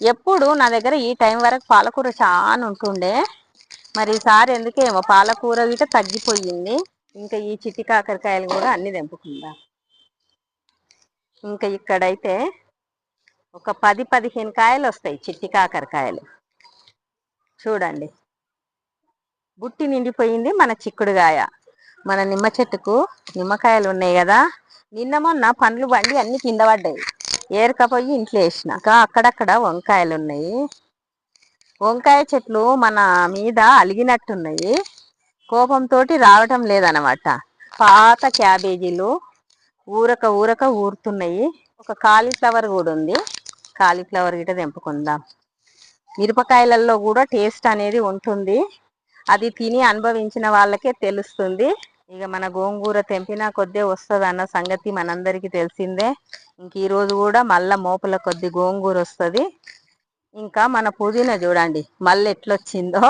ఎప్పుడు నా దగ్గర ఈ టైం వరకు పాలకూర చాలా ఉంటుండే. మరి ఈసారి ఎందుకేమో పాలకూర గిట తగ్గిపోయింది. ఇంకా ఈ చిట్టి కాకరకాయలు కూడా అన్ని తెంపుకుందా. ఇంకా ఇక్కడైతే ఒక పది పదిహేను కాయలు వస్తాయి చిట్టి కాకరకాయలు. చూడండి. బుట్టి నిండిపోయింది మన చిక్కుడుగాయ. మన నిమ్మ చెట్టుకు నిమ్మకాయలు ఉన్నాయి కదా. నిన్న మొన్న పండ్లు బండి అన్ని కింద పడ్డాయి. ఏరకపోయి ఇంట్లో వేసినాక అక్కడక్కడ వంకాయలు ఉన్నాయి వంకాయ చెట్లు మన మీద అలిగినట్టున్నాయి. కోపంతో రావటం లేదనమాట. పాత క్యాబేజీలు ఊరక ఊరక ఊరుతున్నాయి. ఒక కాలీఫ్లవర్ కూడా ఉంది. కాలీఫ్లవర్ గిట తెంపుకుందాం. మిరపకాయలలో కూడా టేస్ట్ అనేది ఉంటుంది. అది తిని అనుభవించిన వాళ్ళకే తెలుస్తుంది. ఇక మన గోంగూర తెంపిన కొద్దే వస్తుంది అన్న సంగతి మనందరికీ తెలిసిందే. ఇంక ఈరోజు కూడా మళ్ళీ మోపుల కొద్ది గోంగూర వస్తుంది. ఇంకా మన పుదీనా చూడండి మళ్ళీ ఎట్లొచ్చిందో.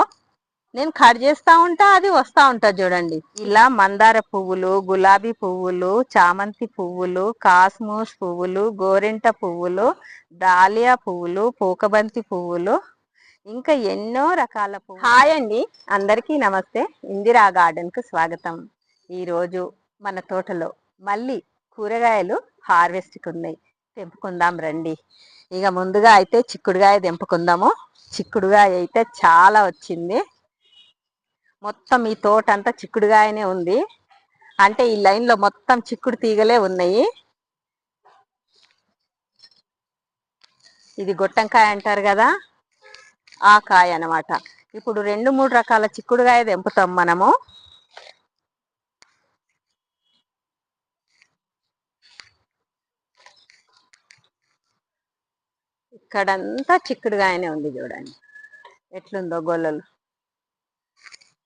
నేను కట్ చేస్తా ఉంటా అది వస్తూ ఉంటా చూడండి. ఇలా మందార పువ్వులు గులాబీ పువ్వులు చామంతి పువ్వులు కాస్మోస్ పువ్వులు గోరెంట పువ్వులు డాలియా పువ్వులు పూకబంతి పువ్వులు ఇంకా ఎన్నో రకాల పువ్వులు. హాయ్ అండి అందరికీ నమస్తే. ఇందిరా గార్డెన్కు స్వాగతం. ఈరోజు మన తోటలో మళ్ళీ కూరగాయలు హార్వెస్ట్కి ఉన్నాయి తెంపుకుందాం రండి. ఇక ముందుగా అయితే చిక్కుడుగాయ తెంపుకుందాము. చిక్కుడుగాయ అయితే చాలా వచ్చింది. మొత్తం ఈ తోట అంతా చిక్కుడుగాయనే ఉంది. అంటే ఈ లైన్లో మొత్తం చిక్కుడు తీగలే ఉన్నాయి. ఇది గొట్టంకాయ అంటారు కదా? ఆ కాయ అనమాట ఇప్పుడు రెండు మూడు రకాల చిక్కుడుగాయ తెంపుతాం మనము. ఇక్కడంతా చిక్కుడుగాయనే ఉంది చూడండి. ఎట్లుందో గొల్లలు.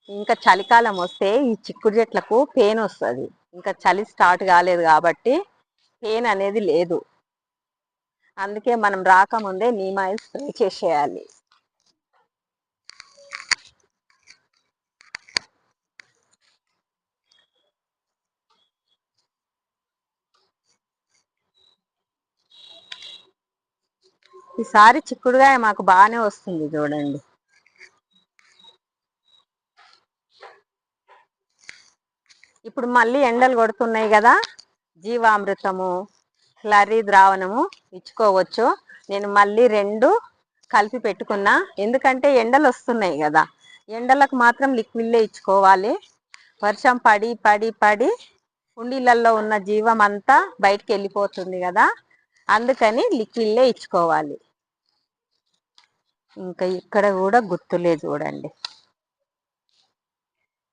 ఇంకా చలికాలం వస్తే ఈ చిక్కుడు చెట్లకు పెయిన్ వస్తుంది. ఇంకా చలి స్టార్ట్ కాలేదు కాబట్టి పెయిన్ అనేది లేదు. అందుకే మనం రాకముందే నీమాయిల్ స్ప్రే చేసేయాలి. ఈసారి చిక్కుడుగాయ మాకు బాగానే వస్తుంది చూడండి. ఇప్పుడు మళ్ళీ ఎండలు కొడుతున్నాయి కదా జీవామృతము క్లరీ ద్రావణము ఇచ్చుకోవచ్చు. నేను మళ్ళీ రెండు కలిపి పెట్టుకున్నా. ఎందుకంటే ఎండలు వస్తున్నాయి కదా ఎండలకు మాత్రం లిక్విడ్లే ఇచ్చుకోవాలి. వర్షం పడి పడి పడి కుండీలలో ఉన్న జీవం అంతా బయటికి వెళ్ళిపోతుంది కదా. అందుకని లిక్విడ్లే ఇచ్చుకోవాలి. ఇంకా ఇక్కడ కూడా గుర్తులే చూడండి.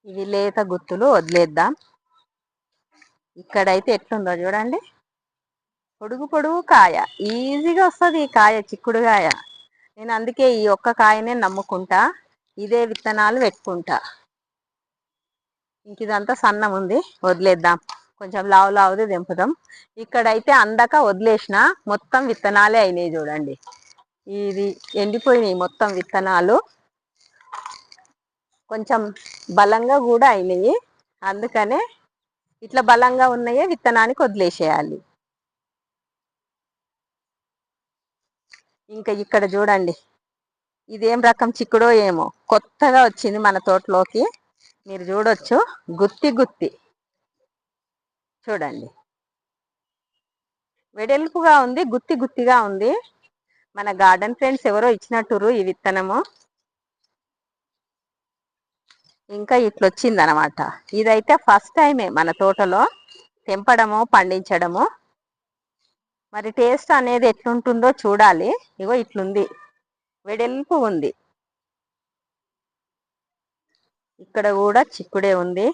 ఇవి లేత గుత్తులు వదిలేద్దాం. ఇక్కడైతే ఎట్లుందో చూడండి. పొడుగు పొడుగు కాయ. ఈజీగా వస్తుంది ఈ కాయ చిక్కుడుగాయ నేను అందుకే ఈ ఒక్క కాయనే నమ్ముకుంటా. ఇదే విత్తనాలు పెట్టుకుంటా. ఇంక ఇదంతా సన్నం ఉంది వదిలేద్దాం. కొంచెం లావు లావుది దింపుదాం ఇక్కడైతే అందక వదిలేసిన మొత్తం విత్తనాలే అయినాయి చూడండి. ఇది ఎండిపోయినాయి మొత్తం విత్తనాలు. కొంచెం బలంగా కూడా అయినాయి. అందుకనే ఇట్లా బలంగా ఉన్నాయే విత్తనానికి వదిలేసేయాలి. ఇంకా ఇక్కడ చూడండి. ఇదేం రకం చిక్కుడో ఏమో. కొత్తగా వచ్చింది మన తోటలోకి. మీరు చూడొచ్చు. గుత్తి గుత్తి. చూడండి. వెడల్పుగా ఉంది గుత్తి గుత్తిగా ఉంది. మన గార్డెన్ ఫ్రెండ్స్ ఎవరో ఇచ్చినట్టురు ఈ విత్తనము. ఇంకా ఇట్లొచ్చింది అనమాట ఇదైతే ఫస్ట్ టైమే మన తోటలో తెంపడము పండించడము. మరి టేస్ట్ అనేది ఎట్లుంటుందో చూడాలి. ఇగో ఇట్లుంది. వెడల్పు ఉంది. ఇక్కడ కూడా చిక్కుడే ఉంది.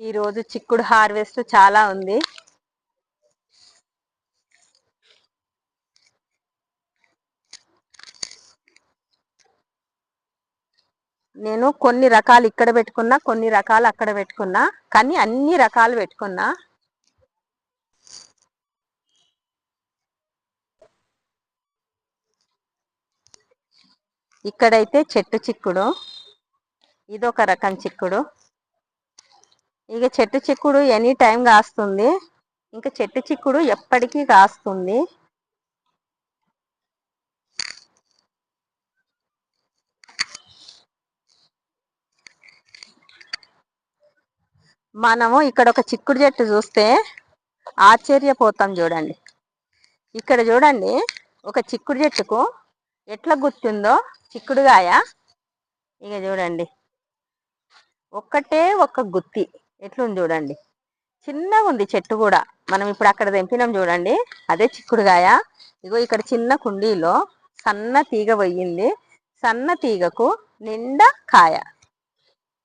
ఈరోజు చిక్కుడు హార్వెస్ట్ చాలా ఉంది. నేను కొన్ని రకాలు ఇక్కడ పెట్టుకున్నా కొన్ని రకాలు అక్కడ పెట్టుకున్నా కానీ అన్ని రకాలు పెట్టుకున్నా. ఇక్కడైతే చెట్టు చిక్కుడు ఇదొక రకం చిక్కుడు. ఇక చెట్టు చిక్కుడు ఎనీ టైం కాస్తుంది. ఇంకా చెట్టు చిక్కుడు ఎప్పటికీ కాస్తుంది. మనము ఇక్కడ ఒక చిక్కుడు చెట్టు చూస్తే ఆశ్చర్యపోతాం చూడండి. ఇక్కడ చూడండి ఒక చిక్కుడు చెట్టుకు ఎట్లా గుర్తుందో? చిక్కుడుగాయ. ఇక చూడండి ఒక్కటే ఒక గుత్తి. ఎట్లుంది చూడండి. చిన్నగా ఉంది చెట్టు కూడా. మనం ఇప్పుడు అక్కడ తెంపినాం చూడండి. అదే చిక్కుడుగాయ ఇగో ఇక్కడ చిన్న కుండీలో సన్న తీగ పోయింది. సన్న తీగకు నిండా కాయ.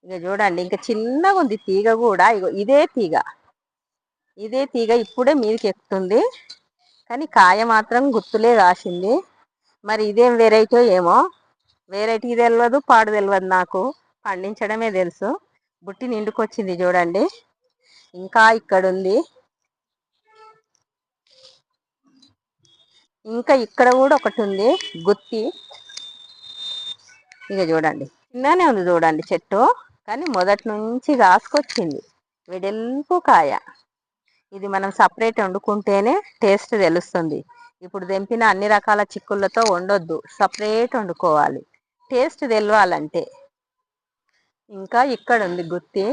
ఇక చూడండి ఇంకా చిన్నగా ఉంది తీగ కూడా. ఇగో ఇదే తీగ. ఇదే తీగ ఇప్పుడే మీదకి ఎక్కుతుంది. కానీ కాయ మాత్రం గుర్తులే రాసింది. మరి ఇదేం వెరైటీ ఏమో? వెరైటీ తెలియదు పాడు తెలియదు నాకు. పండించడమే తెలుసు. బుట్టి నిండుకొచ్చింది చూడండి. ఇంకా ఇక్కడ ఉంది ఇంకా ఇక్కడ కూడా ఒకటి ఉంది గుత్తి. ఇక చూడండి. చిన్ననే ఉంది చూడండి చెట్టు. కానీ మొదటి నుంచి కాసుకొచ్చింది వెడల్పు కాయ. ఇది మనం సపరేట్ వండుకుంటేనే టేస్ట్ తెలుస్తుంది. ఇప్పుడు తెంపిన అన్ని రకాల చిక్కుళ్ళతో వండొద్దు. సపరేట్ వండుకోవాలి. టేస్ట్ తెలవాలంటే. ఇంకా ఇక్కడ ఉంది గుత్తి.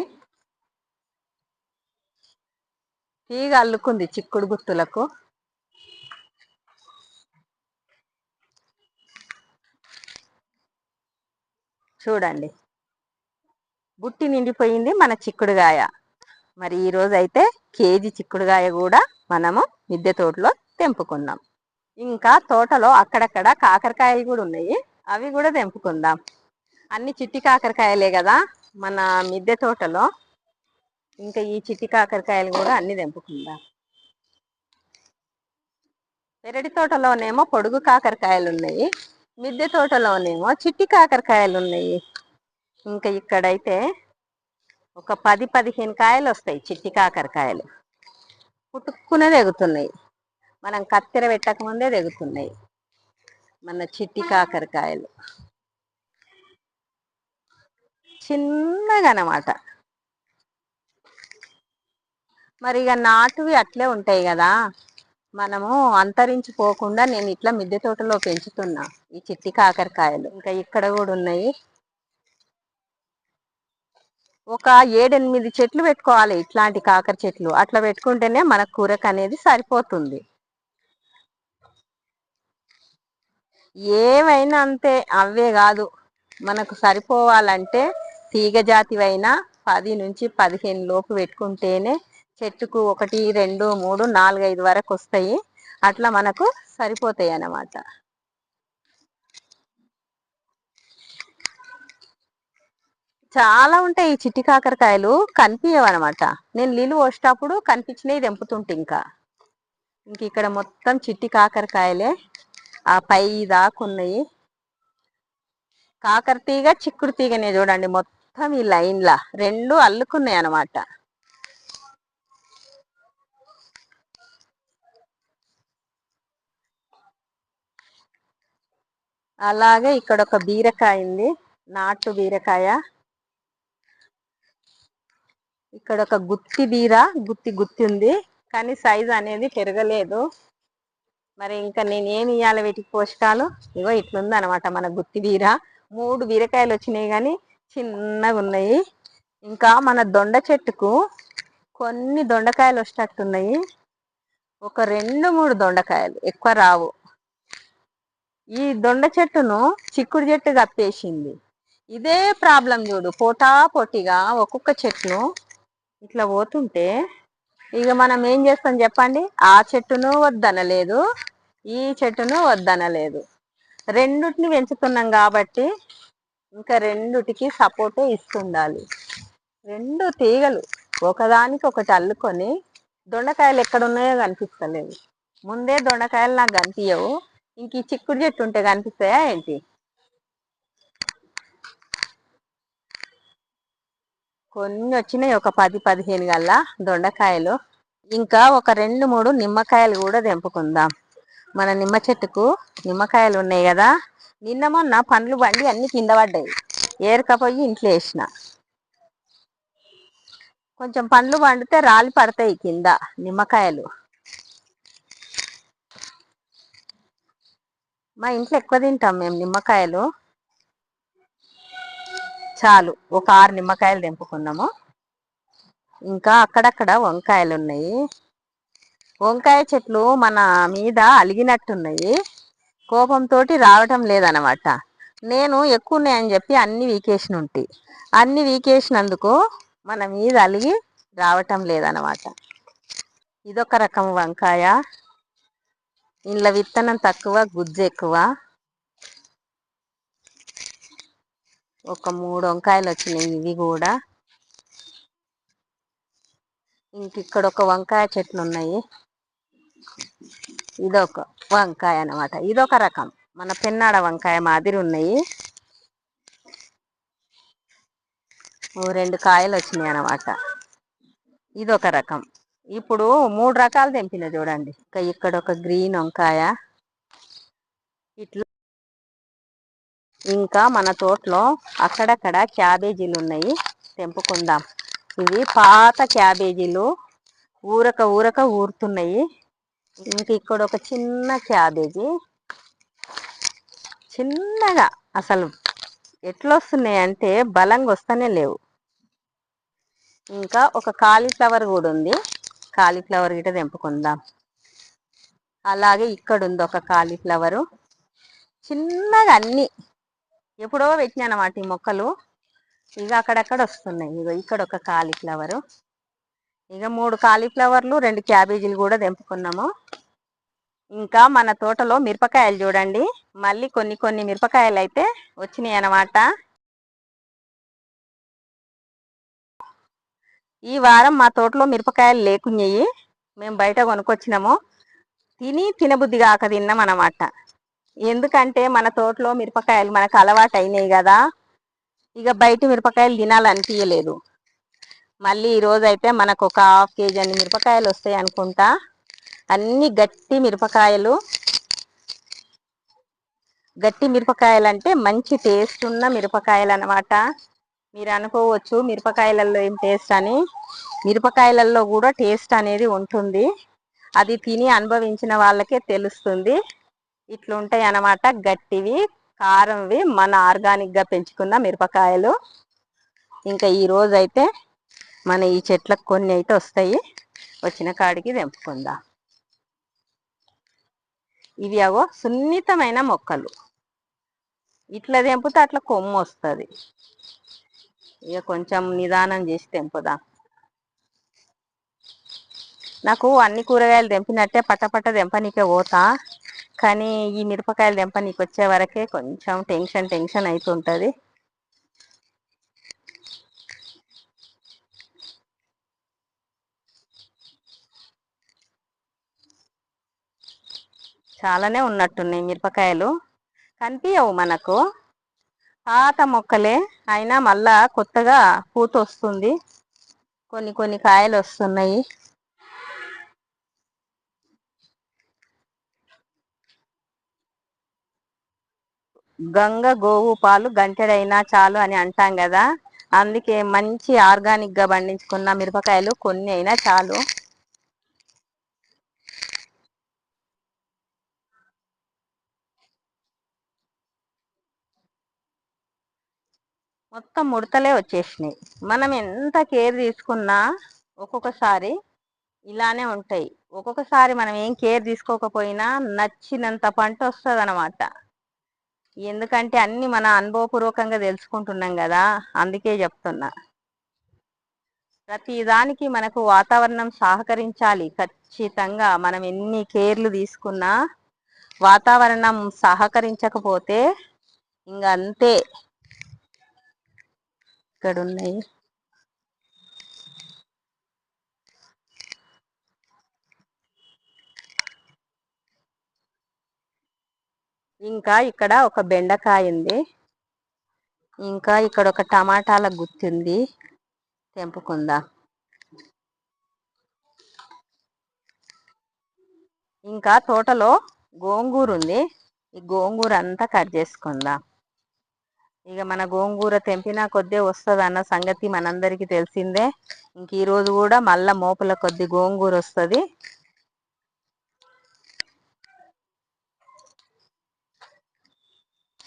తీగ అల్లుకుంది చిక్కుడు గుత్తులకు. చూడండి. బుట్టి నిండిపోయింది మన చిక్కుడుగాయ. మరి ఈరోజు అయితే కేజీ చిక్కుడుగాయ కూడా మనము మిద్దె తోటలో తెంపుకున్నాం. ఇంకా తోటలో అక్కడక్కడ కాకరకాయలు కూడా ఉన్నాయి. అవి కూడా తెంపుకుందాం. అన్ని చిట్టి కాకరకాయలే కదా మన మిద్దె తోటలో. ఇంకా ఈ చిట్టి కాకరకాయలు కూడా అన్ని తెంపుకుందాం. పెరటి తోటలోనేమో పొడుగు కాకరకాయలు ఉన్నాయి మిద్దె తోటలోనేమో చిట్టి కాకరకాయలు ఉన్నాయి ఇంకా ఇక్కడైతే ఒక పది పదిహేను కాయలు వస్తాయి చిట్టి కాకరకాయలు. పుట్టుక్కునే తెగుతున్నాయి. మనం కత్తెర పెట్టకముందే తెగుతున్నాయి. మన చిట్టి కాకరకాయలు. చిన్నగా అన్నమాట మరి ఇక నాటువి అట్లే ఉంటాయి కదా మనము అంతరించిపోకుండా నేను ఇట్లా మిద్దె తోటలో పెంచుతున్నా ఈ చిట్టి కాకరకాయలు. ఇంకా ఇక్కడ కూడా ఉన్నాయి. ఒక ఏడెనిమిది చెట్లు పెట్టుకోవాలి ఇట్లాంటి కాకర చెట్లు. అట్లా పెట్టుకుంటేనే మన కూరకు అనేది సరిపోతుంది. ఏవైనా అంతే అవే కాదు మనకు సరిపోవాలంటే తీగ జాతివైనా పది నుంచి పదిహేను లోపు పెట్టుకుంటేనే చెట్టుకు ఒకటి రెండు మూడు నాలుగు ఐదు వరకు వస్తాయి. అట్లా మనకు సరిపోతాయి అన్నమాట. చాలా ఉంటాయి ఈ చిట్టి కాకరకాయలు. కనిపించవన్నమాట నేను నీళ్ళు పోసేటప్పుడు కనిపించినవి తెంపుతుంటే ఇంకా. ఇంక ఇక్కడ మొత్తం చిట్టి కాకరకాయలే. ఆ పై దాకున్నాయి కాకర తీగ చిక్కుడు తీగనే చూడండి మొత్తం. ఈ లైన్లా రెండు అల్లుకున్నాయి అనమాట అలాగే ఇక్కడ ఒక బీరకాయ ఉంది నాటు బీరకాయ. ఇక్కడ ఒక గుత్తి బీర గుత్తి గుత్తి ఉంది కానీ సైజు అనేది పెరగలేదు. మరి ఇంకా నేను ఏమి ఇవ్వాలి వీటికి పోషకాలు? ఇగో ఇట్లుంది అనమాట మన గుత్తి బీర. మూడు బీరకాయలు వచ్చినాయి కానీ చిన్నగా ఉన్నాయి ఇంకా మన దొండ చెట్టుకు కొన్ని దొండకాయలు వచ్చేటట్టున్నాయి ఒక రెండు మూడు దొండకాయలు ఎక్కువ రావు. ఈ దొండ చెట్టును చిక్కుడు చెట్టు కప్పేసింది. ఇదే ప్రాబ్లం చూడు పోటా పొట్టిగా ఒక్కొక్క చెట్టును ఇట్లా పోతుంటే ఇక మనం ఏం చేస్తాం చెప్పండి? ఆ చెట్టును వద్దనలేదు ఈ చెట్టును వద్దనలేదు. రెండుటిని పెంచుతున్నాం కాబట్టి ఇంకా రెండుటికి సపోర్టే ఇస్తుండాలి. రెండు తీగలు ఒకదానికి ఒకటి అల్లుకొని దొండకాయలు ఎక్కడ ఉన్నాయో కనిపిస్తలేవు. ముందే దొండకాయలు నాకు కనిపించవు ఇంక ఈ చిక్కుడు చెట్టు ఉంటే కనిపిస్తాయా ఏంటి? కొన్ని వచ్చినాయి. ఒక పది పదిహేను గల్లా దొండకాయలు. ఇంకా ఒక రెండు మూడు నిమ్మకాయలు కూడా తెంపుకుందాం. మన నిమ్మ చెట్టుకు నిమ్మకాయలు ఉన్నాయి కదా. నిన్న మొన్న పండ్లు బండి అన్ని కింద పడ్డాయి. ఏరకపోయి ఇంట్లో వేసిన. కొంచెం పండ్లు పండితే రాలి పడతాయి కింద నిమ్మకాయలు. మా ఇంట్లో ఎక్కువ తింటాం మేము నిమ్మకాయలు. చాలు ఒక ఆరు నిమ్మకాయలు తెంపుకున్నాము. ఇంకా అక్కడక్కడ వంకాయలు ఉన్నాయి వంకాయ చెట్లు మన మీద అలిగినట్టున్నాయి. కోపంతో రావటం లేదనమాట. నేను ఎక్కువ ఉన్నాయని చెప్పి అన్ని వీకేషన్ ఉంటాయి అన్ని వీకేసినందుకు మన మీద అలిగి రావటం లేదనమాట. ఇదొక రకం వంకాయ. ఇంట్లో విత్తనం తక్కువ గుజ్జు ఎక్కువ. ఒక మూడు వంకాయలు వచ్చినాయి ఇవి కూడా. ఇంక ఇక్కడ ఒక వంకాయ చెట్లు ఉన్నాయి ఇదొక వంకాయ అనమాట ఇదొక రకం. మన పెన్నాడ వంకాయ మాదిరి ఉన్నాయి. ఓ రెండు కాయలు వచ్చినాయి అనమాట ఇదొక రకం. ఇప్పుడు మూడు రకాలు తెంపిన చూడండి. ఇంకా ఇక్కడ ఒక గ్రీన్ వంకాయ. ఇట్లా ఇంకా మన తోటలో అక్కడక్కడ క్యాబేజీలు ఉన్నాయి. తెంపుకుందాం. ఇవి పాత క్యాబేజీలు. ఊరక ఊరక ఊరుతున్నాయి. ఇంక ఇక్కడ ఒక చిన్న క్యాబేజీ. చిన్నగా అసలు ఎట్లొస్తున్నాయి అంటే బలంగా వస్తూనే లేవు. ఇంకా ఒక కాలీఫ్లవర్ కూడా ఉంది కాలీఫ్లవర్ గిట తెంపుకుందాం. అలాగే ఇక్కడ ఉంది ఒక కాలీఫ్లవరు. చిన్నగా అన్ని. ఎప్పుడో పెట్టినా ఈ మొక్కలు. ఇక అక్కడక్కడ వస్తున్నాయి. ఇక ఇక్కడ ఒక కాలీఫ్లవరు. ఇక మూడు కాలీఫ్లవర్లు రెండు క్యాబేజీలు కూడా తెంపుకున్నాము. ఇంకా మన తోటలో మిరపకాయలు చూడండి. మళ్ళీ కొన్ని కొన్ని మిరపకాయలు అయితే వచ్చినాయి అన్నమాట. ఈ వారం మా తోటలో మిరపకాయలు లేకున్నాయి. మేము బయట కొనుక్కొచ్చినాము. తిని తినబుద్ధి కాక తిన్నాం అన్నమాట. ఎందుకంటే మన తోటలో మిరపకాయలు మనకు అలవాటు అయినాయి కదా. ఇక బయట మిరపకాయలు తినాలనిపించలేదు మళ్ళీ ఈరోజు అయితే మనకు ఒక హాఫ్ కేజీ అన్ని మిరపకాయలు వస్తాయి అనుకుంటా. అన్ని గట్టి మిరపకాయలు. గట్టి మిరపకాయలు అంటే మంచి టేస్ట్ ఉన్న మిరపకాయలు అనమాట మీరు అనుకోవచ్చు మిరపకాయలలో ఏం టేస్ట్ అని. మిరపకాయలలో కూడా టేస్ట్ అనేది ఉంటుంది. అది తిని అనుభవించిన వాళ్ళకే తెలుస్తుంది. ఇట్లుంటాయి అన్నమాట గట్టివి కారంవి మన ఆర్గానిక్గా పెంచుకున్న మిరపకాయలు. ఇంకా ఈరోజైతే మన ఈ చెట్లకు కొన్ని అయితే వస్తాయి. వచ్చిన కాడికి తెంపుకుందాం. ఇవి అవో సున్నితమైన మొక్కలు. ఇట్లా తెంపితే అట్లా కొమ్ము వస్తుంది. ఇక కొంచెం నిదానం చేసి తెంపుదాం. నాకు అన్ని కూరగాయలు తెంపినట్టే పట్టపట్ట తెంపనీకే పోతా. కానీ ఈ మిరపకాయలు తెంపనీకి వచ్చే వరకే కొంచెం టెన్షన్ టెన్షన్ అవుతుంటుంది చాలానే ఉన్నట్టున్నాయి మిరపకాయలు. కనిపించవు మనకు. పాత మొక్కలే అయినా మళ్ళా కొత్తగా పూత వస్తుంది కొన్ని కొన్ని కాయలు వస్తున్నాయి గంగ గోవు పాలు గంటెడైనా చాలు అని అంటాం కదా అందుకే మంచి ఆర్గానిక్గా పండించుకున్న మిరపకాయలు కొన్ని అయినా చాలు. మొత్తం ముడతలే వచ్చేసినాయి. మనం ఎంత కేర్ తీసుకున్నా ఒక్కొక్కసారి ఇలానే ఉంటాయి. ఒక్కొక్కసారి మనం ఏం కేర్ తీసుకోకపోయినా నచ్చినంత పంట వస్తుంది అనమాట ఎందుకంటే అన్ని మన అనుభవపూర్వకంగా తెలుసుకుంటున్నాం కదా అందుకే చెప్తున్నా. ప్రతి దానికి మనకు వాతావరణం సహకరించాలి. ఖచ్చితంగా మనం ఎన్ని కేర్లు తీసుకున్నా వాతావరణం సహకరించకపోతే ఇంకంతే ఇక్కడ ఉన్నాయి ఇంకా ఇక్కడ ఒక బెండకాయ ఉంది ఇంకా ఇక్కడ ఒక టమాటాల గుత్తి తెంపుకుందా. ఇంకా తోటలో గోంగూర ఉంది ఈ గోంగూర అంతా కట్ చేసుకుందాం. ఇక మన గోంగూర తెంపినా కొద్దే వస్తుంది అన్న సంగతి మనందరికీ తెలిసిందే. ఇంక ఈరోజు కూడా మళ్ళా మోపుల కొద్ది గోంగూర వస్తుంది.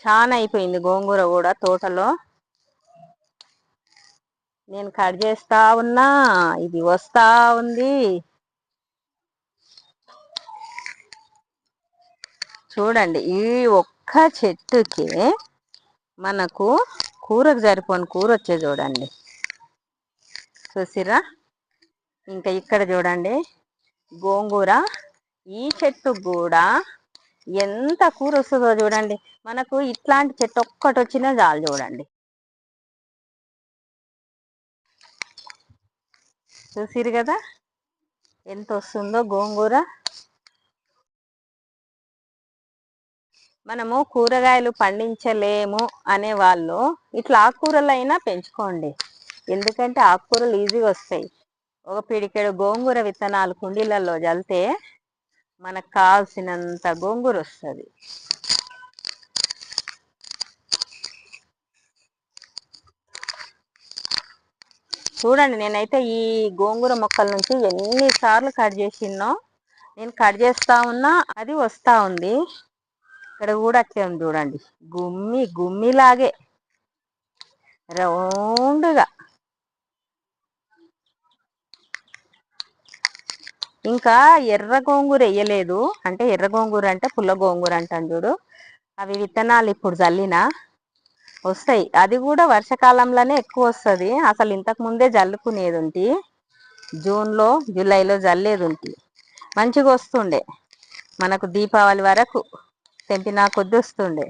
చాలా అయిపోయింది గోంగూర కూడా తోటలో. నేను కట్ చేస్తా ఉన్నా ఇది వస్తా ఉంది. చూడండి ఈ ఒక్క చెట్టుకి మనకు కూరకు సరిపోని కూర వచ్చే చూడండి. చూసిరా ఇంకా ఇక్కడ చూడండి. గోంగూర ఈ చెట్టు కూడా ఎంత కూర వస్తుందో చూడండి. మనకు ఇట్లాంటి చెట్టు ఒక్కటి వచ్చినా చాలు చూడండి. చూసిరు కదా? ఎంత వస్తుందో గోంగూర? మనము కూరగాయలు పండించలేము అనే వాళ్ళు ఇట్లా ఆకుకూరలు అయినా పెంచుకోండి. ఎందుకంటే ఆకుకూరలు ఈజీగా వస్తాయి. ఒక పిడికెడు గోంగూర విత్తనాలు కుండీలలో చల్లితే మనకు కావాల్సినంత గోంగూర వస్తుంది. చూడండి నేనైతే ఈ గోంగూర మొక్కల నుంచి ఎన్నిసార్లు కట్ చేసినో నేను కట్ చేస్తా ఉన్నా అది వస్తా ఉంది. ఇక్కడ కూడా అట్లే ఉంది చూడండి. గుమ్మి గుమ్మిలాగే రౌండ్గా. ఇంకా ఎర్ర గోంగూర వేయలేదు. అంటే ఎర్ర గోంగూర అంటే పుల్ల గోంగూర అంటాను చూడు. అవి విత్తనాలు ఇప్పుడు చల్లినా వస్తాయి. అది కూడా వర్షాకాలంలోనే ఎక్కువ వస్తుంది. అసలు ఇంతకు ముందే జల్లుకునేది ఉంటి. జూన్లో జూలైలో జల్లేది ఉంటి. మంచిగా వస్తుండే. మనకు దీపావళి వరకు. తెంపినా కొద్ది వస్తుండే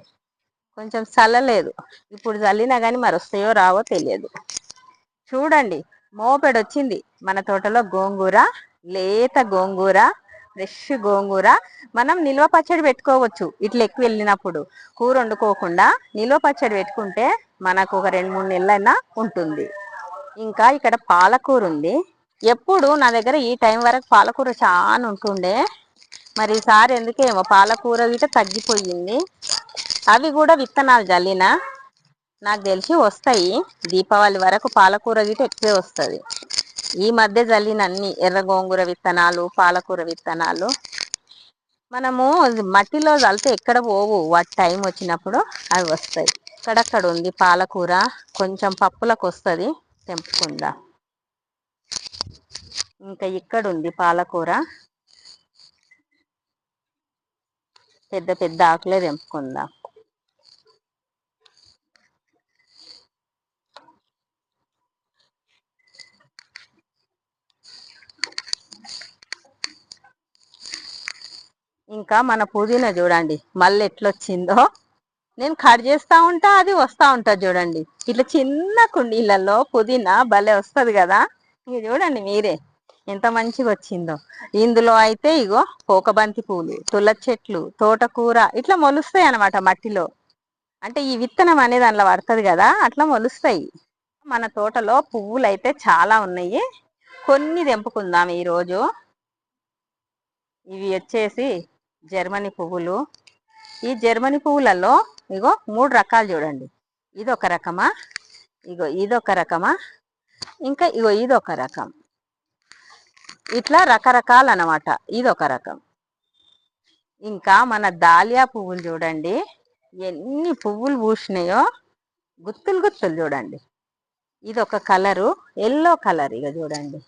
కొంచెం చల్లలేదు. ఇప్పుడు చల్లినా కానీ మరి వస్తాయో రావో తెలియదు. చూడండి మోపెడొచ్చింది మన తోటలో గోంగూర లేత గోంగూర ఫ్రెష్ గోంగూర. మనం నిల్వ పచ్చడి పెట్టుకోవచ్చు ఇట్లా ఎక్కువ వెళ్ళినప్పుడు. కూర వండుకోకుండా నిల్వ పచ్చడి పెట్టుకుంటే మనకు ఒక రెండు మూడు నెలలైనా ఉంటుంది. ఇంకా ఇక్కడ పాలకూర ఉంది. ఎప్పుడు నా దగ్గర ఈ టైం వరకు పాలకూర చాలా ఉంటుండే. మరి ఈసారి ఎందుకేమో పాలకూర గిట తగ్గిపోయింది. అవి కూడా విత్తనాలు జల్లిన నాకు తెలిసి వస్తాయి. దీపావళి వరకు పాలకూర గిట ఎక్కువే వస్తుంది. ఈ మధ్య జల్లిన అన్ని ఎర్ర గోంగూర విత్తనాలు పాలకూర విత్తనాలు. మనము మట్టిలో చల్లితే ఎక్కడ పోవు. వాటి టైం వచ్చినప్పుడు అవి వస్తాయి. అక్కడక్కడ ఉంది పాలకూర. కొంచెం పప్పులకు వస్తుంది. తెంపుకుందా. ఇంకా ఇక్కడ ఉంది పాలకూర. పెద్ద పెద్ద ఆకులే తెంపుకుందాం. ఇంకా మన పుదీనా చూడండి మళ్ళీ ఎట్లొచ్చిందో. నేను కట్ చేస్తా ఉంటా అది వస్తా ఉంటా చూడండి. ఇట్లా చిన్న కుండీలలో పుదీనా భలే వస్తుంది కదా. ఇక చూడండి మీరే. ఎంత మంచిగా వచ్చిందో ఇందులో అయితే ఇగో పోకబంతి పూలు తుల చెట్లు తోటకూర ఇట్లా మొలుస్తాయి అనమాట మట్టిలో. అంటే ఈ విత్తనం అనేది అందులో పడుతుంది కదా అట్లా మొలుస్తాయి. మన తోటలో పువ్వులు అయితే చాలా ఉన్నాయి. కొన్ని తెంపుకుందాం ఈరోజు. ఇవి వచ్చేసి జర్మనీ పువ్వులు. ఈ జర్మనీ పువ్వులలో ఇగో మూడు రకాలు చూడండి. ఇది ఒక రకమా? ఇగో ఇదొక రకమా? ఇంకా ఇగో ఇదొక రకం. ఇట్లా రకరకాలు అనమాట ఇదొక రకం. ఇంకా మన దాలియా పువ్వులు చూడండి. ఎన్ని పువ్వులు పూసినాయో గుత్తులు గుత్తులు చూడండి. ఇది ఒక కలరు ఎల్లో కలర్ ఇక చూడండి.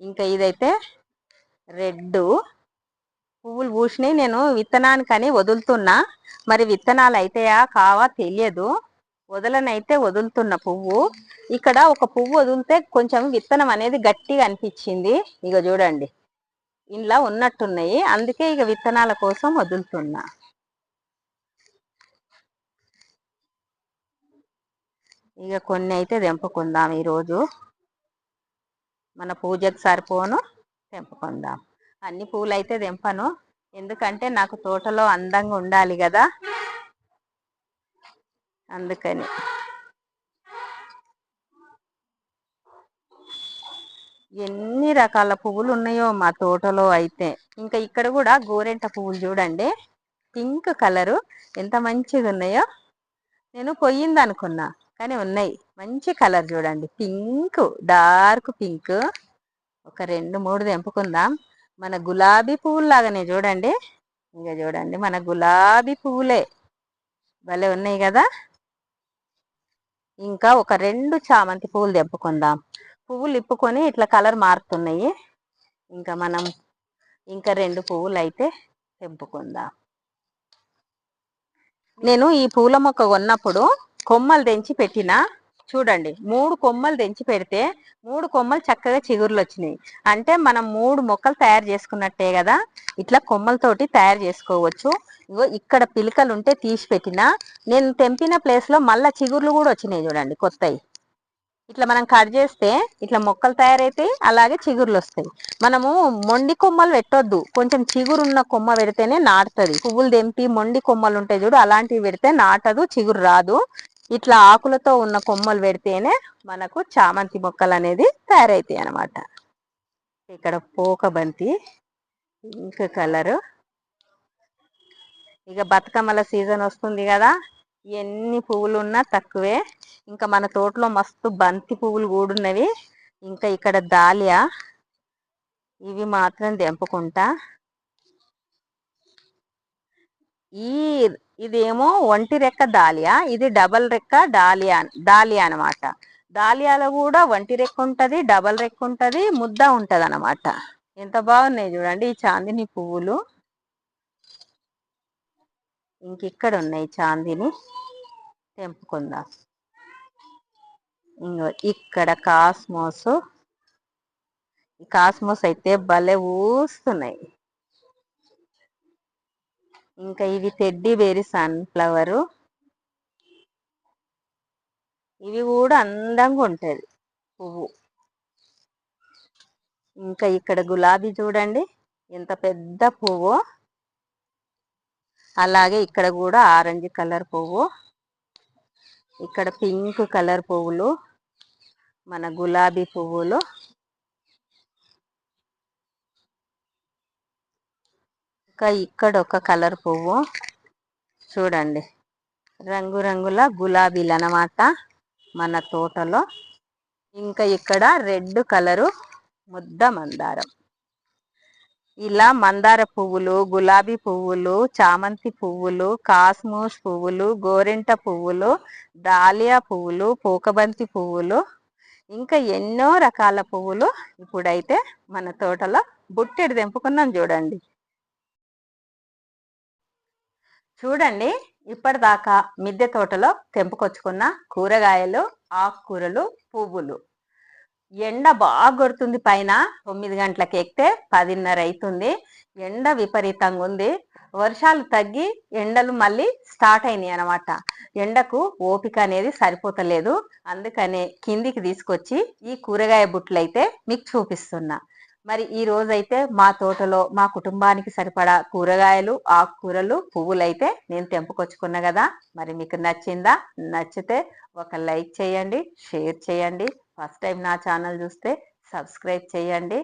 ఇంకా ఇదైతే రెడ్ పువ్వులు పూసినాయి. నేను విత్తనానికని వదులుతున్నా. మరి విత్తనాలు అయితాయా కావా తెలియదు. వదలనైతే వదులుతున్న పువ్వు. ఇక్కడ ఒక పువ్వు వదిలితే కొంచెం విత్తనం అనేది గట్టిగా అనిపించింది. ఇక చూడండి. ఇంట్లో ఉన్నట్టున్నాయి. అందుకే ఇక విత్తనాల కోసం వదులుతున్నా. ఇక కొన్ని అయితే తెంపుకుందాం ఈరోజు. మన పూజకు సరిపోను తెంపుకుందాం. అన్ని పూలు అయితే తెంపను. ఎందుకంటే నాకు తోటలో అందంగా ఉండాలి కదా. అందుకని. ఎన్ని రకాల పువ్వులు ఉన్నాయో మా తోటలో అయితే. ఇంకా ఇక్కడ కూడా గోరెంట పువ్వులు చూడండి. Pink colour. ఎంత మంచిగా ఉన్నాయో. నేను పొయ్యింది అనుకున్నా కానీ ఉన్నాయి. మంచి కలర్ చూడండి. Pink dark pink. ఒక రెండు మూడు తెంపుకుందాం. మన గులాబీ పువ్వులు లాగానే చూడండి. ఇంకా చూడండి మన గులాబీ పువ్వులే. భలే ఉన్నాయి కదా. ఇంకా ఒక రెండు చామంతి పువ్వులు తెప్పుకుందాం పువ్వులు ఇప్పుకొని ఇట్లా కలర్ మారుతున్నాయి. ఇంకా మనం ఇంకా రెండు పువ్వులు అయితే తెంపుకుందాం. నేను ఈ పూల మొక్క కొన్నప్పుడు కొమ్మలు తెంచి పెట్టిన చూడండి మూడు కొమ్మలు తెంచి పెడితే మూడు కొమ్మలు చక్కగా చిగుర్లు వచ్చినాయి అంటే మనం మూడు మొక్కలు తయారు చేసుకున్నట్టే కదా ఇట్లా కొమ్మలతోటి తయారు చేసుకోవచ్చు. ఇగో ఇక్కడ పిలకలు ఉంటే తీసి పెట్టిన నేను తెంపిన ప్లేస్లో మళ్ళా చిగుర్లు కూడా వచ్చినాయి చూడండి కొత్తవి ఇట్లా మనం కట్ చేస్తే ఇట్లా మొక్కలు తయారైతాయి అలాగే చిగుర్లు వస్తాయి మనము మొండి కొమ్మలు పెట్టొద్దు కొంచెం చిగురు ఉన్న కొమ్మ పెడితేనే నాటుతుంది. పువ్వులు తెంపి మొండి కొమ్మలు ఉంటాయి చూడు అలాంటివి పెడితే నాటదు చిగురు రాదు. ఇట్లా ఆకులతో ఉన్న కొమ్మలు పెడితేనే మనకు చామంతి మొక్కలు అనేది తయారైతాయి అన్నమాట. ఇక్కడ పోక బంతి పింక్ కలరు. ఇక బతుకమ్మల సీజన్ వస్తుంది కదా ఎన్ని పువ్వులు ఉన్నా తక్కువే. ఇంకా మన తోటలో మస్తు బంతి పువ్వులు కూడా ఉన్నవి ఇంకా ఇక్కడ దాలియా ఇవి మాత్రం తెంపుకుంటా. ఈ ఇదేమో ఒంటి రెక్క దాలియా? ఇది డబల్ రెక్క డాలియా దాలియా అనమాట దాలియాలో కూడా ఒంటి రెక్క ఉంటది డబల్ రెక్క ఉంటది ముద్ద ఉంటది అనమాట ఎంత బాగున్నాయి చూడండి ఈ చాందిని పువ్వులు. ఇంక ఇక్కడ ఉన్నాయి చాందిని. తెంపుకుందాం. ఇంకో ఇక్కడ కాస్మోస్. ఈ కాస్మోస్ అయితే భలే ఊస్తున్నాయి. ఇంకా ఇవి తెడ్డి బేరీ సన్ఫ్లవరు ఇవి కూడా అందంగా ఉంటుంది పువ్వు. ఇంకా ఇక్కడ గులాబీ చూడండి ఎంత పెద్ద పువ్వు. అలాగే ఇక్కడ కూడా ఆరెంజ్ కలర్ పువ్వు. ఇక్కడ పింక్ కలర్ పువ్వులు మన గులాబీ పువ్వులు. ఇంకా ఇక్కడ ఒక కలర్ పువ్వు. చూడండి. రంగురంగుల గులాబీలు అనమాట మన తోటలో. ఇంకా ఇక్కడ రెడ్ కలరు ముద్ద మందారం. ఇలా మందార పువ్వులు గులాబీ పువ్వులు చామంతి పువ్వులు కాస్మోస్ పువ్వులు గోరింట పువ్వులు దాలియా పువ్వులు పూకబంతి పువ్వులు ఇంకా ఎన్నో రకాల పువ్వులు ఇప్పుడైతే మన తోటలో బుట్టెడు తెంపుకున్నాం చూడండి. చూడండి ఇప్పటిదాకా మిద్దె తోటలో తెంపుకొచ్చుకున్న కూరగాయలు ఆకుకూరలు పువ్వులు. ఎండ బాగా కొడుతుంది పైన. తొమ్మిది గంటలకు ఎక్కితే పదిన్నర అవుతుంది ఎండ విపరీతంగా ఉంది. వర్షాలు తగ్గి ఎండలు మళ్ళీ స్టార్ట్ అయినాయి అనమాట ఎండకు ఓపిక అనేది సరిపోతలేదు. అందుకనే కిందికి తీసుకొచ్చి ఈ కూరగాయ బుట్టలు అయితే మీకు చూపిస్తున్నా. మరి ఈ రోజైతే మా తోటలో మా కుటుంబానికి సరిపడా కూరగాయలు ఆకుకూరలు పువ్వులైతే నేను తెంపుకొచ్చుకున్నా కదా. మరి మీకు నచ్చిందా? నచ్చితే ఒక లైక్ చేయండి షేర్ చేయండి. ఫస్ట్ టైం నా ఛానల్ చూస్తే సబ్స్క్రైబ్ చేయండి.